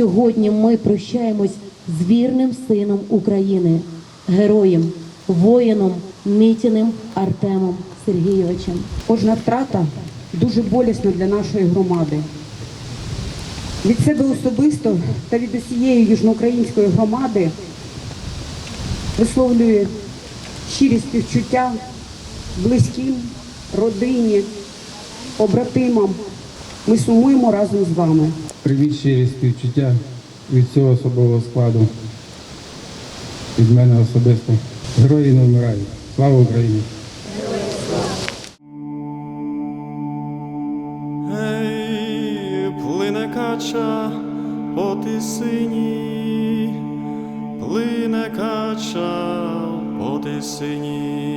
Сьогодні ми прощаємось з вірним сином України, героєм, воїном Мітіним Артемом Сергійовичем. Кожна втрата дуже болісна для нашої громади. Від себе особисто та від усієї южноукраїнської громади висловлюю щирі співчуття близьким, родині, побратимам. Ми сумуємо разом з вами. Привіт щирі співчуття від цього особового складу. Від мене особисто. Герої не вмирають. Слава Україні! Ей, плине кача по тисині, плине кача по тисині.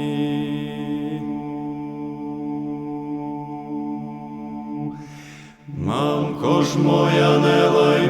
Мамко ж моя не лай